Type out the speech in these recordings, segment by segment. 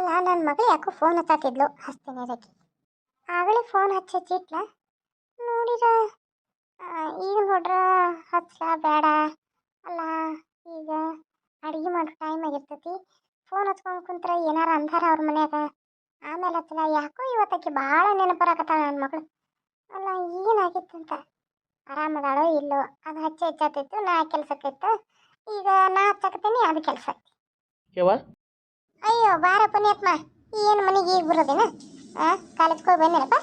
ಅಲ್ಲ ನನ್ನ ಮಗಳು ಯಾಕೋ ಫೋನ್ ಹತ್ತಾತಿದ್ಲು. ಹಚ್ತೀನಿ ಅದಕ್ಕೆ. ಆಗಲೇ ಫೋನ್ ಹಚ್ಚಿಟ್ಲ ನೋಡಿರ ಈಗ ನೋಡ್ರ ಹಚ್ಚ ಬೇಡ. ಅಲ್ಲ, ಈಗ ಅಡುಗೆ ಮಾಡೋ ಟೈಮ್ ಆಗಿರ್ತೈತಿ. ಫೋನ್ ಹಚ್ಕೊಂಡು ಕುಂತ್ರ ಏನಾರ ಅಂದಾರ ಅವ್ರ ಮನ್ಯಾಗ. ಆಮೇಲೆ ಹಚ್ಚಲ ಯಾಕೋ ಇವತ್ತಕ್ಕೆ ಭಾಳ ನೆನಪರಾಕತ್ತಾಳ ನನ್ನ ಮಗಳು. ಅಲ್ಲ, ಏನಾಗಿತ್ತಂತ? ಆರಾಮದಾಳೋ ಇಲ್ಲೋ? ಅದು ಹಚ್ಚಿ ಹೆಚ್ಚಾತಿತ್ತು ನಾ ಕೆಲ್ಸಕ್ಕಿತ್ತು ಈಗ ನಾ ಹಚ್ಚಕತ್ತೀನಿ, ಅದು ಕೆಲಸ ಅಯ್ಯೋ ಬಾರ ಪುಣ್ಯಾತ್ಮ. ಏನು ಮನೆಗೆ ಈಗ ಬರೋದೇನ? ಆ ಕಾಲೇಜ್ಗೆ ಹೋಗಿ ಬಂದೇನಪ್ಪ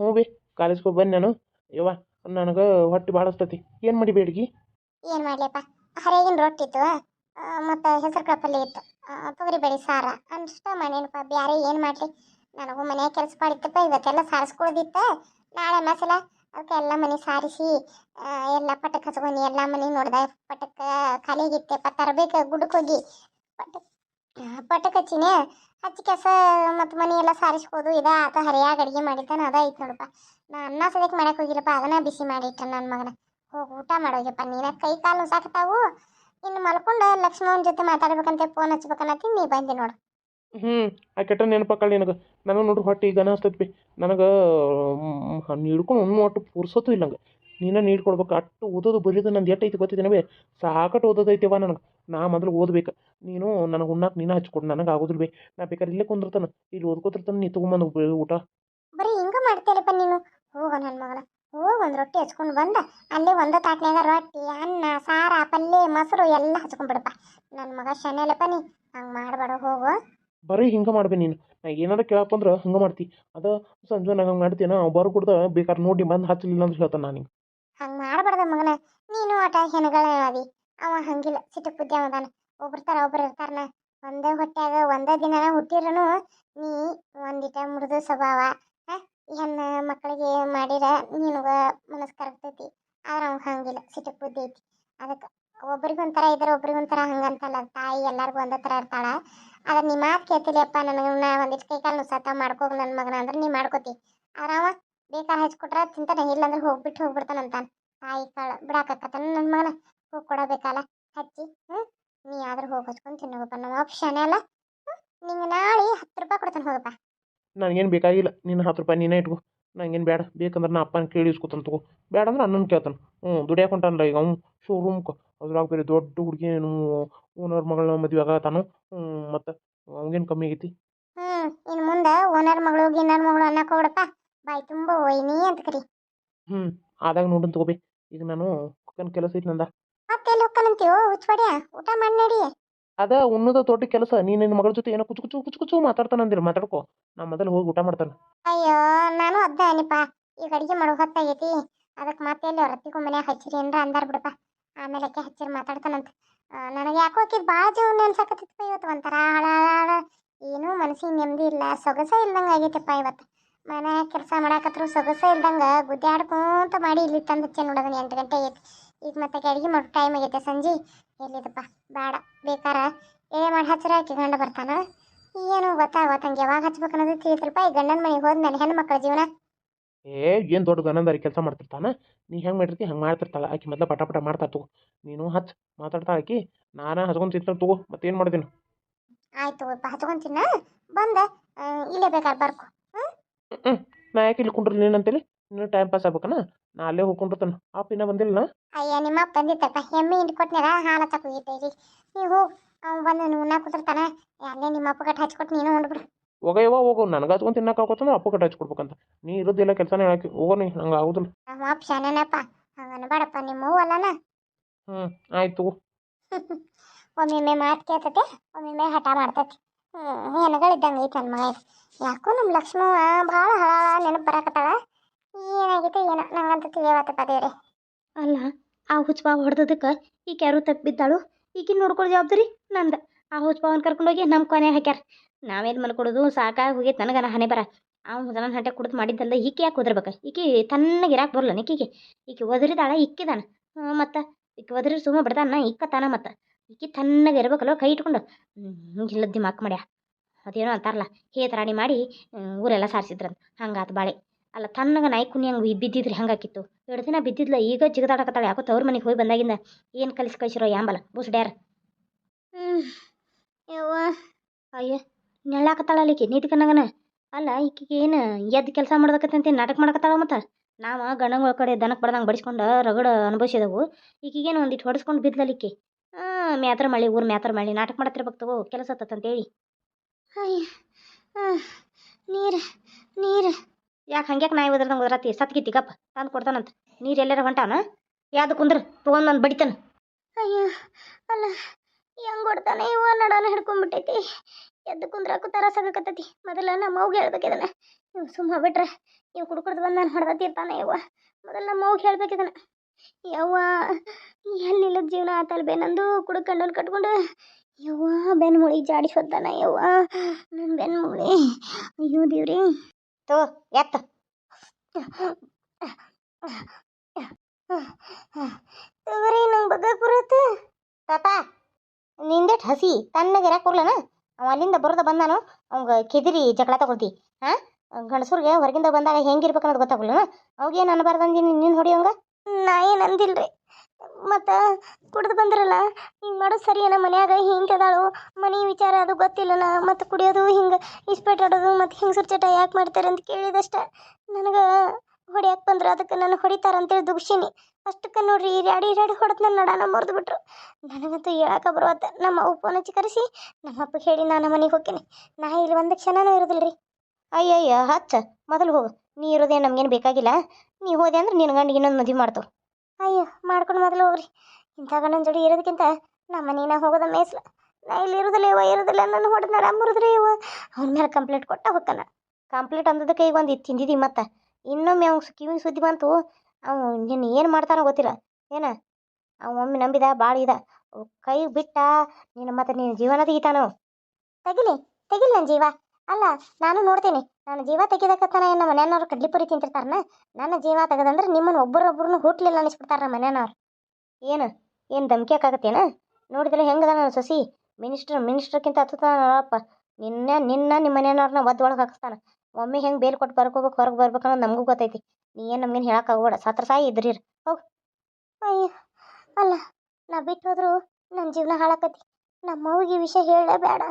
ಹ್ಞೂ ಬಿ ಕಾಲೇಜ್ಗೆ ಹೋಗಿ ಬಂದು ನಾನು. ಯವ್ವ ನನಗೆ ಹೊಟ್ಟೆ ಭಾಳ ಹಸ್ತತಿ. ಏನು ಮಾಡಿ ಬೇಡಿಗೆ ಏನು ಮಾಡ್ಲಿಪ್ಪ ಹರಿಯಾಗಿನ ರೊಟ್ಟಿ ಇತ್ತು ಮತ್ತು ಹೆಸರು ಪಲ್ಯ ಇತ್ತು. ತೊಗರಿ ತೊಗರಿಬೇಳೆ ಸಾರ. ಅನ್ಷ್ಟ ಮನೆನಪ್ಪ ಬ್ಯಾರೆ ಏನು ಮಾಡಲಿ? ನನಗೂ ಮನೆ ಕೆಲಸ ಮಾಡಿತ್ತಪ್ಪ ಇವತ್ತೆಲ್ಲ ಸಾರಿಸ್ಕೊಳ್ದಿತ್ತು. ನಾಳೆ ಮಸಾಲ ಅದಕ್ಕೆ ಎಲ್ಲ ಮನೆ ಸಾರಿಸಿ ಎಲ್ಲ ಪಟಕ್ ಹಚ್ಕೊಂಡು ಎಲ್ಲ ಮನೆ ನೋಡ್ದೆ. ಪಟಕ್ ಖಾಲಿಯಾಗಿತ್ತಪ್ಪ ತರಬೇಕು ಗುಡ್ಕೋಗಿ ಹೋಗಿ. ಪಟಕ್ ಆ, ಪಟಕ್ ಹಚ್ಚಿನೇ ಹಚ್ಚಿ ಕೆಸ ಮತ್ತು ಮನೆ ಎಲ್ಲ ಸಾರಿಸ್ಬೋದು ಇದ ಆತ ಹರಿಯಾಗ ಅಡುಗೆ ಮಾಡಿದ್ದಾನ ಅದ ಐತೆ ನೋಡಪ್ಪ. ನಾ ಅನ್ನ ಸದ್ಯಕ್ಕೆ ಮಾಡಕ್ಕೆ ಹೋಗಿಲ್ಲಪ್ಪ ಅದನ್ನ ಬಿಸಿ ಮಾಡಿಟ್ಟ ನನ್ನ ಮಗನ. ಹೋಗಿ ಊಟ ಮಾಡೋಗಪ್ಪ ನೀನ ಕೈ ಕಾಲು ಸಾಕತಾವು ಇನ್ನು ಮಲ್ಕೊಂಡು ಲಕ್ಷ್ಮಣನ ಜೊತೆ ಮಾತಾಡ್ಬೇಕಂತ ಫೋನ್ ಹಚ್ಬೇಕನ್ನತ್ತಿ ನೀ ಬಂದೆ ನೋಡು. ಹ್ಞೂ ಆ ಕೆಟ್ಟ ನೆನಪಕ್ಕಳು ನಿನಗೆ. ನನಗೆ ನೋಡ್ರಿ ಹೊಟ್ಟೆ ಈಗ ಅನಿಸ್ತೈತಿ ನನಗೆ ಹಿಡ್ಕೊಂಡು ಒಂದು ಒಟ್ಟು ಪುರ್ಸೋತು ಇಲ್ಲಂಗೆ. ನೀನು ನೀಡ್ಕೊಡ್ಬೇಕು ಅಟ್ಟು ಓದೋದು ಬರೀದು ನಂದು ಎಷ್ಟು ಐತಿ ಗೊತ್ತಿದ್ದೇನೆ ಬೇ ಸಾಕಟ್ಟು ಓದೋದೈತಿವ ನನಗೆ. ನಾ ಮೊದಲು ಓದ್ಬೇಕು. ನೀನು ನನಗೆ ಉಣ್ಣಾಕ ನೀನು ಹಚ್ಕೊಡು ನನಗೆ ಆಗೋದಿಲ್ಲ ಬೇ. ನಾ ಬೇಕಾದ್ರೆ ಇಲ್ಲೇ ಕುಂದಿರ್ತಾನೆ. ಇಲ್ಲಿ ಓದ್ಕೋತಿರ್ತಾನೆ ನೀ ತೊಗೊಂಬಂದು ಊಟ. ಬರೀ ಹಿಂಗೆ ಮಾಡ್ತೀಯಲ್ಲಪ್ಪ ನೀನು? ಹೋಗ ನನ್ನ ಮಗಳ. ಹೋಗಿ ಒಂದು ರೊಟ್ಟಿ ಹಚ್ಕೊಂಡು ಬಂದ. ಅಲ್ಲಿ ಒಂದ ತಾಟ್ನ್ಯಾಗ ರೊಟ್ಟಿ ಅನ್ನ ಸಾರ ಪಲ್ಯ ಮೊಸರು ಎಲ್ಲ ಹಚ್ಕೊಂಡ್ಬಿಡಪ್ಪ ನನ್ನ ಮಗ ಶನೆಯಲ್ಲಪ್ಪ ನೀ. ಹಂಗೆ ಮಾಡಬೇಡ ಹೋಗು. ಬರೀ ಹಿಂಗೆ ಮಾಡ್ಬೇ ನೀನು. ನಾ ಏನಾರ ಕೇಳಪ್ಪ ಅಂದ್ರೆ ಹಂಗೆ ಮಾಡ್ತಿ. ಅದು ಸಂಜೆ ನಾ ಹಂಗೆ ಮಾಡ್ತೀನ ಬರ್ ಕೊಡ್ದ ಬೇಕಾದ್ರೆ ನೋಡಿ ಬಂದು ಹಚ್ಚಲಿಲ್ಲ ಅಂತ ಹೇಳ್ತಾನೆ ನಾನು ನಿಂಗೆ. ಹಂಗೆ ಮಾಡಬಾರ್ದ ಮಗನ. ನೀನು ಆಟ ಹೆಣಗಳ ಅದಿ ಅವ ಹಂಗಿಲ್ಲ. ಸಿಟ್ಟು ಬುದ್ಧಿ ಅವದಾನ. ಒಬ್ರ ತರ ಒಬ್ರು ಇರ್ತಾರನ. ಒಂದೇ ಹೊಟ್ಟೆಗ ಒಂದೇ ದಿನ ಹುಟ್ಟಿರನು ನೀ ಒಂದಿಟ ಮೃದು ಸ್ವಭಾವ ಹೆಣ್ಣ ಮಕ್ಕಳಿಗೆ ಮಾಡಿರ ನಿನಗ ಮನಸ್ಸು ಕರಗ್ತೈತಿ ಆದ್ರೆ ಅವ್ ಹಂಗಿಲ್ಲ. ಸಿಟ್ಟು ಬುದ್ಧಿ ಐತಿ. ಅದಕ್ಕೆ ಒಬ್ರಿಗೊಂಥರ ಇದ್ರೆ ಒಬ್ರಿಗೊಂಥರ ಹಂಗಂತಲ್ಲ ತಾಯಿ ಎಲ್ಲರಿಗೂ ಒಂದೇ ಥರ ಇರ್ತಾಳ. ಆದ್ರೆ ನೀ ಮಾತು ಕೇಳ್ತಿಲ್ಲಪ್ಪ ನನಗೆ, ನಾ ಒಂದಿಷ್ಟು ಕೈ ಕಾಲು ಸತ ಮಾಡ್ಕೋ ನನ್ನ ಮಗನ ಅಂದ್ರೆ ನೀ ಮಾಡ್ಕೋತಿ. ಆದ್ರೆ ಅವ ಬೇಕಾದ್ರೆ ಹಚ್ಕೊಟ್ರೆ ತಿಂತಾನೆ ಇಲ್ಲಾಂದ್ರೆ ಹೋಗ್ಬಿಟ್ಟು ಹೋಗ್ಬಿಡ್ತಾನಂತಾನೆ ತಾಯಿ ಕಾಳು ಬಿಡಾಕತ್ತಾನ ನನ್ನ ಮಗನ. ಹೋಗಿ ಕೊಡಬೇಕಲ್ಲ ಹಚ್ಚಿ ಹ್ಞೂ ನೀ ಆದ್ರೆ ಹೋಗಿ ಹಚ್ಕೊಂಡು ತಿನ್ನೋಗಪ್ಪ ನಮ್ಮ ಆಪ್ಷನ್ ಅಲ್ಲ ನಿಂಗೆ ನಾಳೆ ಹತ್ತು ರೂಪಾಯಿ ಕೊಡ್ತಾನೆ ಹೋಗಪ್ಪ. ನನಗೇನು ಬೇಕಾಗಿಲ್ಲ. ನಿನ್ನ ಹತ್ತು ರೂಪಾಯಿ ನೀನೇ ಇಟ್ಕೋ. ನಂಗೇನು ಬೇಡ. ಬೇಕಂದ್ರೆ ನಾ ಅಪ್ಪನ ಕೇಳಿ ಇಸ್ಕೊತಾನೆ ತಗೋ. ಬೇಡ ಅಂದ್ರೆ ಅಣ್ಣನ ಕೇಳ್ತಾನೆ. ಹ್ಞೂ ದುಡಿಯಾಕ ಹೊಂಟಾನಲ್ಲ ಈಗ ಅವ್ನು ಶೋರೂಮ್ ಅದ್ರಾಗ ಬೇರೆ ದೊಡ್ಡ ಹುಡುಗಿ ಓನರ್ ಮಗಳನ್ನ ಮದುವೆ ಆಗತ್ತಾನು ಹ್ಞೂ ಮತ್ತು ಅವ್ಗೇನು ಕಮ್ಮಿ ಆಗೈತಿ? ಹ್ಞೂ ಇನ್ನು ಮುಂದೆ ಓನರ್ ಮಗಳು ಗಿನ್ನರ್ ಮಗಳು ಅನ್ನಕ್ಕೆ ಹೋಗ್ಬಿಡಪ್ಪ. ಬಾಯಿ ತುಂಬ ಒಯ್ನಿ ಅಂತ ಕರಿ. ಹ್ಮ್ ಆದಾಗ ನೋಡೋಣ ತಗೋಬಿ. ಈಗ ನಾನು ಕುಕ್ಕನ್ ಕೆಲಸ ಐತಿ ನಂದ. ಮತ್ತೆ ಎಲ್ಲಿ ಹೋಗ್ತಾನಂತೀವೋ ಹುಚ್ಚಬಡಿಯ ಊಟ ಮಾಡಿ ನಡಿ. ಅದ ಉನ್ನದ ತೋಟ ಕೆಲಸ. ನೀ ನಿನ್ನ ಮಗಳ ಜೊತೆ ಏನೋ ಕುಚು ಕುಚು ಕುಚು ಕುಚು ಮಾತಾಡ್ತಾನಂದಿರ ಮಾತಾಡ್ಕೋ. ನಾ ಮೊದಲು ಹೋಗಿ ಊಟ ಮಾಡ್ತಾನೆ. ಅಯ್ಯೋ ನಾನು ಅದ್ದ ಅನಿಪ. ಈಗ ಅಡಿಗೆ ಮಾಡೋ ಹೊತ್ತಾಗೈತಿ. ಅದಕ್ಕೆ ಮತ್ತೆ ಎಲ್ಲಿ ಅವ್ರ ಅತ್ತಿಗೂ ಮನ್ಯಾಗ ಹಚ್ಚಿರಿ ಏನ್ರ ಅಂದಾರ ಬಿಡಪ್ಪ. ಆಮೇಲೆ ಅಕ್ಕೆ ಹಚ್ಚಿರಿ ಮಾತಾಡ್ತಾನಂತ ನನಗೆ ಯಾಕೋ ಆಕಿ ಭಾಳ ಜೀವ ನೆನ್ಸಕತ್ತಿತ್ತು ಇವತ್ತು ಒಂಥರ ಹಳ ಹಳ ಏನೂ ಮನಸ್ಸಿಗೆ ನೆಮ್ಮದಿ ಇಲ್ಲ ಸೊಗಸ ಇಲ್ದಂಗೆ ಆಗೈತಪ್ಪ ಇವತ್ತು ಮನೆ ಕೆಲಸ ಮಾಡಾಕತ್ರು ಸೊಗಸ ಇಲ್ದಂಗೆ ಗುದ್ದಾಡ್ಕೊಂತ ಮಾಡಿ ಇಲ್ಲಿ ತಂದು ಹಚ್ಚೆ ನೋಡೋದನ್ನ ಎಂಟು ಗಂಟೆ ಆಗೈತಿ. ಈಗ ಮತ್ತೆ ಅಡಿಗೆ ಮಾಡೋ ಟೈಮ್ ಆಗೈತೆ ಸಂಜೆ. ಎಲ್ಲಿದಪ್ಪ ಬೇಡ ಬೇಕಾರ. ಎಳೆ ಮಾಡಿ ಹಚ್ಚರ ಆಕೆ ಗಂಡ ಬರ್ತಾನ? ಏನು ಗೊತ್ತಾಗತ್ತ ಹಂಗೆ. ಯಾವಾಗ ಹಚ್ಬೇಕು ಅನ್ನೋದು ತಿಳಿತಿಲ್ಪ ಈ ಗಂಡನ ಮನೆಗೆ ಹೋದ್ಮೇಲೆ ಹೆಣ್ಣು ಮಕ್ಕಳ ಜೀವನ. ಏ ಏನು ದೊಡ್ಡ ಗನಂದಾರಿ ಕೆಲಸ ಮಾಡ್ತಿರ್ತಾನ? ನೀ ಹೆಂಗೆ ಮಾಡಿರ್ತಿ? ಹಂಗೆ ಮಾಡ್ತಿರ್ತಾಳ. ಆಕೆ ಮೊದಲ ಪಟ ಪಟ ಮಾಡ್ತಾ ತಗೋ. ನೀನು ಹಚ್ ಮಾತಾಡ್ತಾ ಆಕಿ ನಾನು ಹಚ್ಕೊಂಡು ತಿಂತ ತಗೋ. ಮತ್ತೇನು ಮಾಡ್ತೀನಿ ಆಯ್ತು ಹಚ್ಕೊಂತಿನ ಬಂದ. ಇಲ್ಲೇ ಬೇಕಾದ್ರೆ ಬರ್ಕೊ. ಹ್ಞೂ ನಾ ಯಾಕೆ ಇಲ್ಲಿ ಕುಂಡ್ರಿ ನೀನಂತೇಳಿ ನೀನು ಟೈಮ್ ಪಾಸ್ ಆಗ್ಬೇಕನ? ನಾ ಅಲ್ಲೇ ಹೋಗ್ಕೊಂಡಿರ್ತಾನೆ ಅಪ್ಪ ಇನ್ನೂ ಬಂದಿಲ್ಲ ಅಯ್ಯ ನಿಮ್ಮ ಅಪ್ಪ ಬಂದಿತ್ತಪ್ಪ. ಎಮ್ಮೆ ಹಿಂಡ್ ಕೊಟ್ನಾರ? ಹಾಲು ತಗೋಗಿದ್ದೀರಿ ನೀವು ಹೋಗಿ ಅವ್ನು ಬಂದು ನೀವು ಕೂತಿರ್ತಾನೆ ಅಲ್ಲೇ ನಿಮ್ಮ ಅಪ್ಪ ಕಟ್ಟ ಹಚ್ಕೊಟ್ಟು ನೀನು ಉಂಡ್ಬಿಡು ಹೋಗಯ್ಯವ ಹೋಗೋ ನನಗೆ ಹಚ್ಕೊಂಡು ತಿನ್ನಕ್ಕೆ ಆಗೋತಂದ್ರೆ ಅಪ್ಪ ಕಟ್ಟ ಹಚ್ಕೊಡ್ಬೇಕಂತ ನೀ ಇರೋದಿಲ್ಲ ಕೆಲಸನೇ ಹೇಳಕ್ಕೆ. ಹೋಗೋ ನೀ. ನಂಗೆ ಆಗೋದಿಲ್ಲ. ನಮ್ಮ ಅಪ್ಪ ಶಾನೇನಪ್ಪ ಹಂಗೆ ಅನ್ಬೇಡಪ್ಪ. ನಿಮ್ಮ ಅವ್ವ ಅಲ್ಲನ? ಹ್ಞೂ ಆಯ್ತು ಒಮ್ಮೊಮ್ಮೆ ಮಾತು ಕೇಳ್ತತೆ. ಒಮ್ಮೊಮ್ಮೆ ಹಠ ಮಾಡ್ತೈತಿ. ಹೆಣಗಳಿದ್ದಂಗೆ ಐತೆ ನನ್ನ ಯಾಕೋ ನಮ್ಮ ಲಕ್ಷ್ಮವ ಭಾಳ ಹಳ ನೆನಪು ಬರಾಕತ್ತಾಳ. ಏನಾಗಿತ್ತು ಏನೋ, ನಂಗಂತೂ ತಿಳಿಯವತ್ತಪ್ಪ ದೇವ್ರೆ. ಅಲ್ಲ, ಆ ಹುಚ್ಚಬಾವ್ ಹೊಡೆದದಕ್ಕೆ ಈಕೆ ಯಾರು ತಪ್ಪಿದ್ದಾಳು ಈಕಿನ ನೋಡ್ಕೊಳ್ಳೋ ಜವಾಬ್ದಾರಿ ನಂದು. ಆ ಹುಚ್ಚಬಾವನ್ ಕರ್ಕೊಂಡೋಗಿ ನಮ್ಮ ಕೊನೆ ಹಾಕ್ಯಾರ. ನಾವೇನು ಮಲ್ಕೊಡೋದು ಸಾಕಾಗಿ ಹೋಗಿ ನನಗೆ ಹಣೆ ಬರ. ಅವ್ನು ಹುಜನ ಹಂಟೆ ಕುಡಿದು ಮಾಡಿದ್ದಲ್ಲ ಈಕೆ ಯಾಕೆ ಒದ್ರಬೇಕು? ಈಕಿ ತಣ್ಣಗೆ ಬರಲ್ಲ ನಿಕ್ಕಿಗೆ ಈಕೆ ಒದರಿದಾಳ ಇಕ್ಕಿದಾನ ಮತ್ತು ಈಕೆ ಒದರಿ ಸುಮ್ಮ ಬಿಡ್ತಾನ ಇಕ್ಕತಾನ ಮತ್ತು. ಈಕಿ ತಣ್ಣಗೆ ಇರ್ಬೇಕಲ್ಲ ಕೈ ಇಟ್ಕೊಂಡು. ಇಲ್ಲದ್ದಿ ಮಾಕ್ ಮಾಡ್ಯ. ಅದೇನೋ ಅಂತಾರಲ್ಲ ಹೇತರಾಣಿ ಮಾಡಿ ಊರೆಲ್ಲಾ ಸಾರಿಸಿದ್ರಂತ. ಹಂಗಾತು ಬಾಳೆ. ಅಲ್ಲ, ತಣ್ಣಗೆ ನಾಯಿ ಕುನಿ ಹಂಗೆ ಬಿದ್ದಿದ್ರಿ, ಹಂಗಾಕಿತ್ತು. ಎರಡು ದಿನ ಬಿದ್ದಿದ್ಲ, ಈಗ ಜಿಗದಾಡಕತ್ತಾಳೆ ಯಾಕೋ ತವ್ರ ಮನೆಗೆ ಹೋಗಿ ಬಂದಾಗಿಂದ. ಏನು ಕಲಿಸಿ ಕಳಿಸಿರೋ ಯಾಂಬಲ ಬುಸ್ಡ್ಯಾರ. ಡ್ಯಾರ್ ಯವ್ವ, ಅಯ್ಯ ನೆಳ್ಳಾಕತ್ತಾಳ ಈಕಿ ನೀತಿ ಕನ್ನಗನ ಅಲ್ಲ, ಈಕಿಗೆ ಏನು ಎದ್ದು ಕೆಲಸ ಮಾಡ್ದಕತ್ತಂತೆ ನಾಟಕ ಮಾಡಕತ್ತಾಳ ಮತ್ತು? ನಾವು ಗಂಡಗಳ ಕಡೆ ದನಕ್ಕೆ ಬಡ್ದಂಗೆ ಬಡಿಸ್ಕೊಂಡು ರಗಡ ಅನುಭವಿಸಿದವು. ಈಕಿಗೇನು ಒಂದಿಟ್ಟು ಹೊಡೆಸ್ಕೊಂಡು ಹಾಂ ಮ್ಯಾತ್ರ ಮಳಿ ಊರು ಮ್ಯಾತ್ರ ಮಳಿ ನಾಟಕ ಮಾಡತ್ತಿರ್ಬೇಕು ತಗೋ ಕೆಲಸ ಹತ್ತಂತೇಳಿ ಅಯ್ಯ ನೀರು ನೀರು. ಯಾಕೆ ಹಂಗ್ಯಾಕೆ ನಾಯಿ ಒದ್ರದಂಗೆ ಉದ್ರಾತಿ? ಸತ್ಗಿತ್ತಿಗಪ್ಪ ತಂದು ಕೊಡ್ತಾನಂತ. ನೀರು ಎಲ್ಲಾರ ಹೊಂಟಾನ? ಯಾವ್ದು ಕುಂದ್ರ ತೊಗೊಂಡು ನಾನು ಬಡಿತಾನೆ. ಅಯ್ಯೋ ಅಲ್ಲ ಹೆಂಗೆ ಕೊಡ್ತಾನೆ ಇವ? ನಡಾನ ಹಿಡ್ಕೊಂಡ್ಬಿಟ್ಟೈತಿ ಎದ್ದು ಕುಂದ್ರಾಕು ತರಸಾಗಕತ್ತೈತಿ ಮೊದಲ ನಮ್ಮ ಅವ್ಗೆ ಹೇಳ್ಬೇಕಿದನ ಇವ್ ಸುಮ್ಮ ಬಿಟ್ರೆ ಇವ್ ಕುಡ್ಕೊಡ್ದು ಬಂದು ನಾನು ಹೊಡೆದತ್ತಿರ್ತಾನೆ ಇವ. ಮೊದಲು ನಮ್ಮ ಅವ್ಗೆ ಹೇಳ್ಬೇಕಿದನ ಯವ್ವ ಎಲ್ಲಿಲ್ಲದ ಜೀವನ ಆತಲ್ ಬೇ? ನಂದು ಕುಡ್ಕಂಡನ್ ಕಟ್ಕೊಂಡು ಯವ್ವ ಬೆನ್ ಮುಳಿ ಜಾಡಿ ಹೋದ್ದಾನ ಯವ್ವ ನನ್ನ ಬೆನ್ ಮುಳಿ ಅಯ್ಯೋ ದೇವ್ರಿ. ತೋ, ಎತ್ತ. ತಗೋರಿ ನಂಗೆ ಬಗ್ಗ ಬರುತ್ತೆ ತಾತ, ನಿಂದೆಟ್ ಹಸಿ ಇರಕ್ಕೆ ಕೊಡ್ಲನ ಅವ ಅಲ್ಲಿಂದ ಬರೋದ ಬಂದಾನು? ಅವಂಗ ಕೆದಿರಿ ಜಗಳ ತಗೊಳ್ತಿ. ಹಾಂ? ಗಂಡಸೂರ್ಗೆ ಹೊರಗಿಂದ ಬಂದಾಗ ಹೆಂಗಿರ್ಬೇಕು ಅನ್ನೋದು ಗೊತ್ತಾಗಲ್ಲ ಅವಾಗೇನು ಅನ್ಬಾರ್ದಂದಿ ನೀನು ಹೊಡಿಯೋಂಗ ನಾ ಏನು ಅಂದಿಲ್ರಿ. ಮತ್ತು ಕುಡ್ದು ಬಂದ್ರಲ್ಲ, ಹಿಂಗೆ ಮಾಡೋದು ಸರಿ ನಮ್ಮ ಮನ್ಯಾಗ, ಹಿಂಗೆ ಅದಾಳು. ಮನೆ ವಿಚಾರ ಅದು ಗೊತ್ತಿಲ್ಲನ, ಮತ್ತು ಕುಡಿಯೋದು ಹಿಂಗೆ, ಇಸ್ಪೇಟ್ ಆಡೋದು, ಮತ್ತು ಹಿಂಗೆ ಸುರ್ಚಟ ಯಾಕೆ ಮಾಡ್ತಾರೆ ಅಂತ ಕೇಳಿದಷ್ಟ. ನನಗೆ ಹೊಡ್ಯಾಕೆ ಬಂದ್ರು, ಅದಕ್ಕೆ ನಾನು ಹೊಡಿತಾರ ಅಂತೇಳಿ ದುಗ್ಸಿನಿ. ಅಷ್ಟಕ್ಕೆ ನೋಡ್ರಿ ಈರ್ಯಾಡಿ ಈರ್ಯಾಡಿ ಹೊಡೆದು ನನ್ನ ನಡಾನ ಮುರಿದು ಬಿಟ್ರು ನನಗಂತೂ ಹೇಳಕ ಬರುವತ್ತ. ನಮ್ಮ ಅವ್ವ ಫೋನ್ ಹಚ್ಚಿ ಕರೆಸಿ ನಮ್ಮ ಅಪ್ಪಗೆ ಹೇಳಿ ನಾನು ಮನೆಗೆ ಹೋಗ್ತೀನಿ. ನಾ ಇಲ್ಲಿ ಒಂದು ಕ್ಷಣನೂ ಇರೋದಿಲ್ಲ ರೀ ಅಯ್ಯಯ್ಯ, ಹಚ್ಚ. ಮೊದಲು ಹೋಗು. ನೀ ಇರೋದೇ ನಮಗೇನು ಬೇಕಾಗಿಲ್ಲ. ನೀ ಹೋದೆ ಅಂದ್ರೆ ನಿನ್ನ ಗಂಡ ಇನ್ನೊಂದು ಮದುವೆ ಮಾಡ್ತವ. ಅಯ್ಯೋ, ಮಾಡ್ಕೊಂಡು ಮೊದಲು ಹೋಗ್ರಿ. ಇಂಥ ಗಂಡನ ಜೋಡಿ ಇರೋದಕ್ಕಿಂತ ನಮ್ಮ ಮನೇನ ಹೋಗೋದ ಮೇಸ್ಲ. ನಾ ಇಲ್ಲಿ ಇರೋದಿಲ್ಲ ಇವ ಇರೋದಿಲ್ಲ. ನನ್ನ ಹೊಡೆದ ನಡ ಮುರಿದ್ರಿ ಇವ ಅವ್ನ ಮೇಲೆ ಕಂಪ್ಲೇಂಟ್ ಕೊಟ್ಟ ಹೋಗ್ತಾನ ಕಂಪ್ಲೇಂಟ್ ಅಂದದಕ್ಕೆ ಈಗ ಒಂದು ತಿಂದಿದ್ದಿ ಮತ್ತೆ. ಇನ್ನೊಮ್ಮೆ ಅವ್ನು ಕಿವಿ ಸುದ್ದಿ ಬಂತು ಅವ ನಿನ್ನ ಏನು ಮಾಡ್ತಾನೋ ಗೊತ್ತಿಲ್ಲ. ಏನ? ಅವ ಒಮ್ಮೆ ನಂಬಿದ ಭಾಳ ಇದ ಕೈ ಬಿಟ್ಟ, ನೀನು ಮತ್ತೆ ನಿನ್ನ ಜೀವನ ತೆಗಿತಾನೋ ತೆಗಿಲಿ ತೆಗಿಲಿ ನನ್ನ ಜೀವ. ಅಲ್ಲ, ನಾನು ನೋಡ್ತೀನಿ. ನಾನು ಜೀವ ತೆಗಿದಕ್ಕತ್ತಾನ ಏನು ಮನೆಯವ್ರು ಕಡ್ಲಿಪುರಿ ತಿಂತಿರ್ತಾರನ? ನನ್ನ ಜೀವ ತೆಗೆದಂದ್ರೆ ನಿಮ್ಮನ್ನು ಒಬ್ಬರೊಬ್ಬರನ್ನು ಹುಟ್ಲಿಲ್ಲ ಅನ್ನಿಸ್ಬಿಡ್ತಾರ ನಮ್ಮ ಮನೆಯವ್ರು. ಏನು? ಏನು ಧಮ್ಕಿ ಹಾಕಾಗತ್ತೇನ ನೋಡಿದ್ರೆ ಹೆಂಗದ ನನ್ನ ಸೊಸಿ? ಮಿನಿಸ್ಟರ್, ಮಿನಿಸ್ಟರ್ಕ್ಕಿಂತ ಹತ್ತಪ್ಪ ನಿನ್ನ ನಿನ್ನ ನಿಮ್ಮ ಮನೆಯವ್ರನ್ನ ಒದ್ದು ಒಳಗೆ ಹಾಕಿಸ್ತಾನ. ಒಮ್ಮೆ ಹೆಂಗೆ ಬೇಲ್ ಕೊಟ್ಟು ಬರ್ಕೋಬೇಕು ಹೊರಗೆ ಬರ್ಬೇಕು ಅನ್ನೋದು ನಮಗೂ ಗೊತ್ತೈತಿ. ನೀ ಏನು ನಮ್ಗೇನು ಹೇಳೋಕ್ಕಾಗಬೇಡ ಸತ್ರ ಸಾಯಿ ಇದ್ರಿ ಅಯ್ಯೋ, ಅಲ್ಲ, ನಾ ಬಿಟ್ಟು ಹೋದ್ರು ನನ್ನ ಜೀವನ ಹಾಳಾಕತಿ. ನಮ್ಮವ್ಗೆ ಈ ವಿಷಯ ಹೇಳಲೇ ಬೇಡ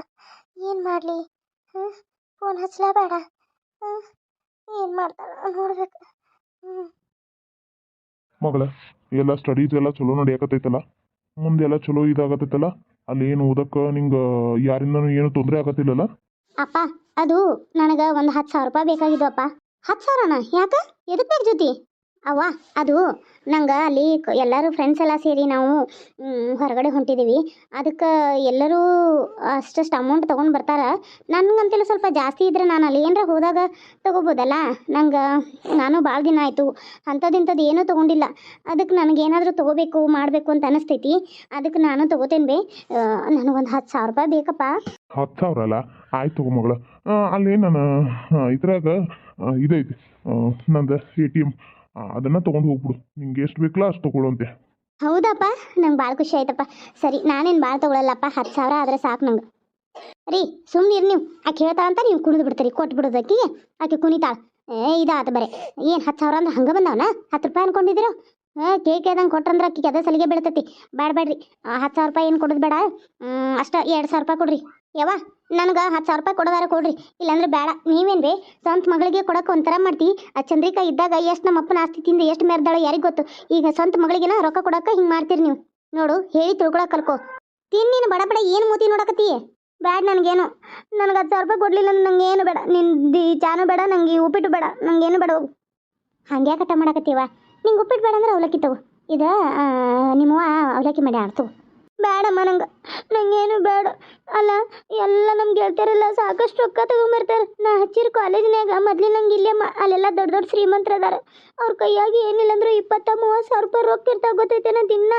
ಏನು ಮಾಡಲಿ? ಹಾಂ ಫೋನ್ ಹಚ್ಲಾ ಬೇಡ ಹಾಂ ಏನು ಮಾಡ್ತಾಳ ನೋಡ್ಬೇಕು. ಹ್ಞೂ ಮಗಳ ಎಲ್ಲ ಸ್ಟಡೀಸ್ ಎಲ್ಲ ಚಲೋ ನಡೆಯಕತ್ತೈತಲ್ಲ? ಮುಂದೆ ಎಲ್ಲ ಚಲೋ ಇದಾಗತ್ತೈತಲ್ಲ? ಅಲ್ಲಿ ಏನು ಓದಕ್ಕೆ ನಿಂಗೆ ಯಾರಿಂದನೂ ಏನು ತೊಂದರೆ ಆಗತ್ತಿಲ್ಲಲ್ಲ? ಅಪ್ಪ ಅದು ನನಗೆ ಒಂದು ಹತ್ತು ಸಾವಿರ ರೂಪಾಯಿ ಬೇಕಾಗಿದ್ವಪ್ಪ. ಹತ್ತು ಸಾವಿರನ? ಯಾಕೆ? ಎದಕ್ಕೆ ಬೇಕು ಜೊತೆ ಅವ್ವ, ಅದು, ನಂಗೆ ಅಲ್ಲಿ ಎಲ್ಲರೂ ಫ್ರೆಂಡ್ಸ್ ಎಲ್ಲ ಸೇರಿ ನಾವು ಹೊರಗಡೆ ಹೊಂಟಿದ್ದೀವಿ ಅದಕ್ಕೆ ಎಲ್ಲರೂ ಅಷ್ಟಷ್ಟು ಅಮೌಂಟ್ ತೊಗೊಂಡು ಬರ್ತಾರೆ. ನನಗಂತೆಲ್ಲ ಸ್ವಲ್ಪ ಜಾಸ್ತಿ ಇದ್ರೆ ನಾನು ಅಲ್ಲಿ ಏನರ ಹೋದಾಗ ತೊಗೋಬೋದಲ್ಲ? ನಂಗೆ ನಾನು ಭಾಳ ದಿನ ಆಯಿತು ಅಂಥದ್ದು ಏನೂ ತೊಗೊಂಡಿಲ್ಲ. ಅದಕ್ಕೆ ನನಗೇನಾದರೂ ತೊಗೋಬೇಕು, ಮಾಡಬೇಕು ಅಂತ ಅನಿಸ್ತೈತಿ. ಅದಕ್ಕೆ ನಾನು ತೊಗೋತೇನೆ ಬೇ. ನನಗೊಂದು ಹತ್ತು ಸಾವಿರ ರೂಪಾಯಿ ಬೇಕಪ್ಪ. ಹತ್ತು ಸಾವಿರ ಅಲ್ಲ? ಆಯ್ತು ಮಗಳು. ಅಲ್ಲಿ ನಾನು ಇದ್ರಾಗ ಇದೈತಿ. ನಂದು ಎ ಟಿ ಎಂ ಅದನ್ನು ತೊಗೊಂಡು ಹೋಗ್ಬಿಡು. ನಿಂಗೆ ಎಷ್ಟು ಬೇಕಲ್ಲ ಅಷ್ಟು ತೊಗೊಳುವಂತೆ ಹೌದಪ್ಪ, ನಂಗೆ ಭಾಳ ಖುಷಿ ಆಯ್ತಪ್ಪ. ಸರಿ, ನಾನೇನು ಭಾಳ ತೊಗೊಳಲ್ಲಪ್ಪ, ಹತ್ತು ಸಾವಿರ ಆದರೆ ಸಾಕು ನಂಗೆ. ರೀ ಸುಮ್ಮನೆ ನೀವು. ಆಕೆ ಹೇಳ್ತಾ ಅಂತ ನೀವು ಕುಣಿದು ಬಿಡ್ತೀರಿ ಕೊಟ್ಟು ಬಿಡೋದು ಆಕೆಗೆ. ಆಕೆ ಕುಣಿತಾಳ. ಏ, ಇದಾತ ಬರೀ. ಏನು ಹತ್ತು ಸಾವಿರ ಅಂದ್ರೆ ಹಂಗೆ ಬಂದವನ? ಹತ್ತು ರೂಪಾಯಿ ಅನ್ಕೊಂಡಿದ್ದೀರೋ? ಏ ಕೇಕ್ ಕೇಳ್ದಂಗೆ ಕೊಟ್ರಂದ್ರೆ ಅಕ್ಕಿ ಅದೇ ಸಲಿಗೆ ಬೀಳ್ತೈತಿ. ಬೇಡ ಬೇಡ್ರಿ ಹತ್ತು ಸಾವಿರ ರೂಪಾಯಿ ಏನು ಕೊಡೋದು ಬೇಡ. ಅಷ್ಟು ಎರಡು ಸಾವಿರ ರೂಪಾಯಿ ಕೊಡ್ರಿ. ಯಾವ ನನಗೆ ಹತ್ತು ಸಾವಿರ ರೂಪಾಯಿ ಕೊಡೋದಾರ ಕೊಡ್ರಿ. ಇಲ್ಲಾಂದ್ರೆ ಬೇಡ. ನೀವೇನು ರೀ ಸ್ವಂತ ಮಗಳಿಗೆ ಕೊಡೋಕೆ ಒಂಥರ ಮಾಡ್ತಿ. ಆ ಚಂದ್ರಿಕಾ ಇದ್ದಾಗ ಎಷ್ಟು ನಮ್ಮ ಅಪ್ಪನ ಆಸ್ತಿ ತಿಂದು ಎಷ್ಟು ಮೆರ್ದಾಳೋ ಯಾರಿಗೆ ಗೊತ್ತು. ಈಗ ಸ್ವಂತ ಮಗಳಿಗೆನ ರೊಕ್ಕ ಕೊಡೋಕೆ ಹಿಂಗೆ ಮಾಡ್ತೀರಿ ನೀವು. ನೋಡು, ಹೇಳಿ ತಿಳ್ಕೊಳಕ್ಕೆ ಕಲ್ಕೋ. ತಿನ್ ನೀನು ಬಡ ಬಡ ಏನು ಮೂತಿ ನೋಡಕತ್ತಿ? ಬ್ಯಾಡ ನನಗೇನು. ನನಗೆ ಹತ್ತು ಸಾವಿರ ರೂಪಾಯಿ ಕೊಡಲಿಲ್ಲ ನಂಗೆ ಏನು ಬೇಡ. ನಿನ್ನ ದಿ ಚಾನು ಬೇಡ, ನಂಗೆ ಉಪ್ಪಿಟ್ಟು ಬೇಡ. ನಂಗೇನು ಬೇಡ ಹಂಗೆ. ಕಟ್ಟ ಮಾಡಕತ್ತೀವ? ನಿಂಗೆ ಉಪ್ಪಿಟ್ಟು ಬೇಡ ಅಂದ್ರೆ ಅವಲಕ್ಕಿ ತಗೋ. ಇದು ನಿಮ್ಮವ್ವ ಅವಲಕ್ಕಿ ಮಾಡಿ ಆಡ್ತು. ಬೇಡಮ್ಮ ನಂಗೆ. ನಂಗೇನು ಬೇಡ. ಅಲ್ಲ, ಎಲ್ಲ ನಮ್ಗೆ ಹೇಳ್ತಾರಲ್ಲ, ಸಾಕಷ್ಟು ರೊಕ್ಕ ತಗೊಂಬರ್ತಾರೆ. ನಾ ಹಚ್ಚಿರ ಕಾಲೇಜ್ನಾಗ ಮೊದ್ಲು ನಂಗೆ ಇಲ್ಲೇ ಅಲ್ಲೆಲ್ಲ ದೊಡ್ಡ ದೊಡ್ಡ ಶ್ರೀಮಂತರ ಅದಾರ ಅವ್ರ ಕೈಯಾಗಿ ಏನಿಲ್ಲ ಅಂದ್ರೆ ಇಪ್ಪತ್ತ ಮೂವತ್ತು ಸಾವಿರ ರೂಪಾಯಿ ರೊಕ್ಕ ಇರ್ತಾವ ಗೊತ್ತೈತೇನ ದಿನ.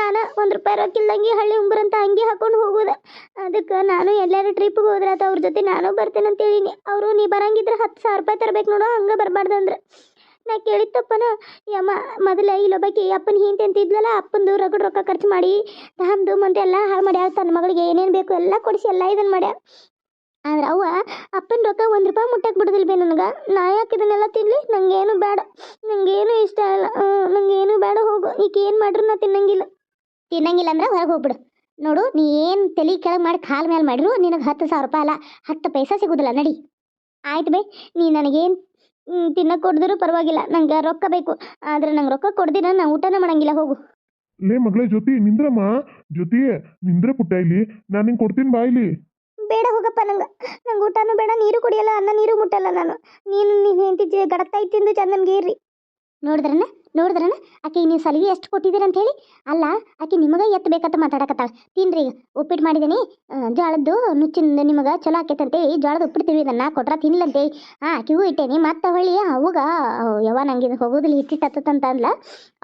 ನಾನು ಒಂದು ರೂಪಾಯಿ ರೊಕ್ಕ ಇಲ್ದಂಗೆ ಹಳ್ಳಿ ಉಂಬ್ರಂತ ಹಂಗೆ ಹಾಕೊಂಡು ಹೋಗೋದು. ಅದಕ್ಕೆ ನಾನು ಎಲ್ಲಾರು ಟ್ರಿಪ್ಗೆ ಹೋದ್ರಾತ, ಅವ್ರ ಜೊತೆ ನಾನು ಬರ್ತೇನೆ ಹೇಳಿನಿ ಅವರು ನೀ ಬರಂಗಿದ್ರೆ ಹತ್ತು ಸಾವಿರ ರೂಪಾಯಿ ತರಬೇಕು ನೋಡು, ಹಂಗೆ ಬರಬಾರ್ದು ನಾ ಕೇಳಿತ್ತಪ್ಪನ ಯಮ್ಮ ಮೊದಲ ಇಲ್ಲೊಬ್ಬಾಕಿ ಅಪ್ಪನ ಹಿಂತೆ ಅಂತ ಇದ್ಲಲ್ಲ, ಅಪ್ಪಂದು ರಗಡ್ ರೊಕ್ಕ ಖರ್ಚು ಮಾಡಿ ಧಾಮ್ದು ಮುಂದೆ ಎಲ್ಲ ಹಾಳು ಮಾಡ್ಯಾಳ, ತನ್ನ ಮಗಳಿಗೆ ಏನೇನು ಬೇಕು ಎಲ್ಲ ಕೊಡಿಸಿ ಎಲ್ಲ ಇದನ್ನು ಮಾಡ್ಯಾಳ ಆದ್ರೆ ಅವ್ವ, ಅಪ್ಪನ ರೊಕ್ಕ ಒಂದು ರೂಪಾಯಿ ಮುಟ್ಟಕ್ಕೆ ಬಿಡೋದಿಲ್ಲ ಬೇ ನನಗೆ. ನಾ ಯಾಕೆ ಇದನ್ನೆಲ್ಲ ತಿನ್ಲಿ? ನಂಗೇನು ಬೇಡ ನಂಗೇನು ಇಷ್ಟ ಇಲ್ಲ. ನಂಗೇನು ಬೇಡ ಹೋಗು. ಈಗ ಏನು ಮಾಡ್ರು ನಾ ತಿನ್ನಂಗಿಲ್ಲ. ತಿನ್ನಂಗಿಲ್ಲ ಅಂದ್ರೆ ಹೊರಗೆ ಹೋಗ್ಬಿಡು. ನೋಡು, ನೀ ಏನು ತಲೆ ಕೆಳಗೆ ಮಾಡಿ ಕಾಲ್ ಮೇಲೆ ಮಾಡಿರು ನಿನಗೆ ಹತ್ತು ಸಾವಿರ ರೂಪಾಯಿ ಅಲ್ಲ, ಹತ್ತು ಪೈಸಾ ಸಿಗೋದಿಲ್ಲ, ನಡಿ. ಆಯ್ತು ಬೇ, ನೀ ನನಗೇನು ತಿನ್ನಕ್ಕೆ ಕೊಡಿದ್ರು ಪರವಾಗಿಲ್ಲ. ನಂಗೆ ರೊಕ್ಕ ಬೇಕು. ಆದ್ರೆ ನಂಗೆ ರೊಕ್ಕ ಕೊಡ್ದಿರ ನಾ ಊಟನೇ ಮಾಡಂಗಿಲ್ಲ ಹೋಗು. ಲೇ ಮಗಳೇ ಜೊತಿ ನಿಂದ್ರಮ್ಮ? ಜೊತಿ ನಿಂದ್ರೆ ಪುಟ್ಟ ಇಲ್ಲಿ. ನಾನು ನಿಂಗೆ ಕೊಡ್ತೀನಿ ಬಾ ಇಲ್ಲಿ. ಬೇಡ ಹೋಗಪ್ಪ ನಂಗೆ. ನಂಗೆ ಊಟನೂ ಬೇಡ ನೀರು ಕುಡಿಯಲ್ಲ ಅನ್ನ ನೀರು ಮುಟ್ಟಲ್ಲ ನಾನು. ನೀನು ನೀನು ಹೆಂಡತಿ ಗಡಕ್ತಾಯಿ ತಿಂದು ಚಂದನ್ಗೆ ಇರ್ರಿ. ನೋಡಿದ್ರನ? ನೋಡಿದ್ರನ? ಆಕೆ ನೀವು ಸಲಿಗೆ ಎಷ್ಟು ಕೊಟ್ಟಿದ್ದೀರ ಅಂತ ಹೇಳಿ? ಅಲ್ಲ, ಆಕೆ ನಿಮಗೆ ಎತ್ತಬೇಕಂತ ಮಾತಾಡಕತ್ತಾಳ. ತಿನ್ರಿ, ಉಪ್ಪಿಟ್ಟು ಮಾಡಿದ್ದೀನಿ ಜೋಳದ್ದು ನುಚ್ಚಿಂದ ನಿಮಗೆ ಚಲೋ ಆಕೈತಂತೆ ಈ ಜೋಳದ ಉಪ್ಪಿಟ್ಟು ಇದನ್ನು ಕೊಟ್ರ ತಿನ್ಲಂತೇಳಿ ಹಾಂ ಆಕೆಗೂ ಇಟ್ಟೇನಿ. ಮತ್ತೆ ಹೊಳ್ಳಿ ಅವಾಗ ಯಾವ ನಂಗೆ ಇದು ಹೋಗೋದಿಲ್ಲ, ಹಿಟ್ಟಿಟ್ಟತ್ತಂತ ಅಂದ್ಲ.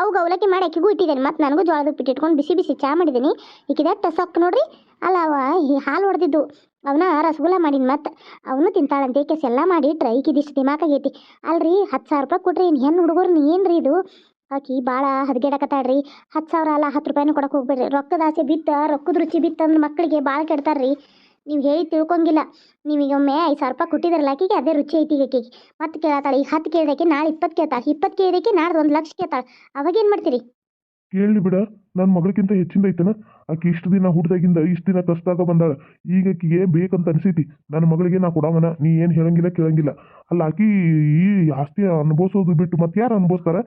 ಅವಾಗ ಅವಲಕ್ಕಿ ಮಾಡಿ ಆಕೆಗೂ ಇಟ್ಟಿದ್ದೇನೆ. ಮತ್ತು ನನಗೂ ಜೋಳದ ಉಪ್ಪಿಟ್ಟು ಇಟ್ಕೊಂಡು ಬಿಸಿ ಬಿಸಿ ಚಾ ಮಾಡಿದ್ದೀನಿ ಈಕಿದ ಸೊಕ್ಕ ನೋಡ್ರಿ? ಅಲ್ಲ ಅವ ಈ ಹಾಲು ಹೊಡೆದಿದ್ದು. ಅವನ ರಸಗುಲ್ಲ ಮಾಡಿನ ಮತ್ತೆ. ಅವನು ತಿಂತಾಳಂತೆ ಕೇಸ್ ಎಲ್ಲ ಮಾಡಿ ಟ್ರೈ ದಿಮಾಕ್ ದಿಮಾಕಾಗೈತಿ ಅಲ್ರಿ, ಹತ್ತು ಸಾವಿರ ರೂಪಾಯಿ ಕೊಡ್ರಿ ಇನ್ನು ಹೆಣ್ಣು ಹುಡುಗರು ಏನ್ರಿ ಇದು? ಆಕಿ ಭಾಳ ಹದಗೆಡಕತ್ತಾಳ್ರಿ. ಹತ್ತು ಸಾವಿರ ಅಲ್ಲ, ಹತ್ತು ರೂಪಾಯಿನೂ ಕೊಡಕ್ಕೆ ಹೋಗ್ಬೇಡ್ರಿ. ರೊಕ್ಕದ ಆಸೆ ಬಿತ್ತ, ರೊಕ್ಕದ ರುಚಿ ಬಿತ್ತ ಅಂದ್ ಮಕ್ಕಳಿಗೆ ಭಾಳ ಕೆಡ್ತಾರ್ರಿ. ನೀವು ಹೇಳಿ ತಿಳ್ಕೊಂಗಿಲ್ಲ. ನೀವೀಗ ಒಮ್ಮೆ ಐದು ಸಾವಿರ ರೂಪಾಯಿ ಕೊಟ್ಟಿದ್ರಲ್ಲ ಆಕಿಗೆ, ಅದೇ ರುಚಿ ಐತಿ ಆಕೆಗೆ. ಮತ್ತೆ ಕೇಳತ್ತಾಳೆ ಈಗ ಹತ್ತು ಕೇಳ್ದಕ್ಕೆ ನಾಳೆ ಇಪ್ಪತ್ತು ಕೇಳ್ತಾಳೆ ಇಪ್ಪತ್ತು ಕೇಳ್ದಕ್ಕೆ ನಾಳೆ ಒಂದು ಲಕ್ಷ ಕೇಳ್ತಾಳೆ. ಅವಾಗ ಏನು ಮಾಡ್ತೀರಿ? ಕೇಳಲಿ ಬಿಡ ನನ್ನ ಮಗಳಿಗಿಂತ ಹೆಚ್ಚಿಂದ ಐತನ? ಆಕೆ ಇಷ್ಟು ದಿನ ಹುಡ್ದಾಗಿಂದ ಇಷ್ಟು ದಿನ ಕಷ್ಟಾಗ ಬಂದಾಳ, ಈಗ ಆಕಿಗೆ ಬೇಕಂತ ಅನಿಸೈತಿ. ನನ್ನ ಮಗಳಿಗೆ ನಾ ಕೊಡವನ, ನೀ ಏನು ಹೇಳಂಗಿಲ್ಲ ಕೇಳಂಗಿಲ್ಲ. ಅಲ್ಲ, ಆಕಿ ಈ ಆಸ್ತಿ ಅನುಭವಿಸೋದು ಬಿಟ್ಟು ಮತ್ತೆ ಯಾರು ಅನುಭವಿಸ್ತಾರ?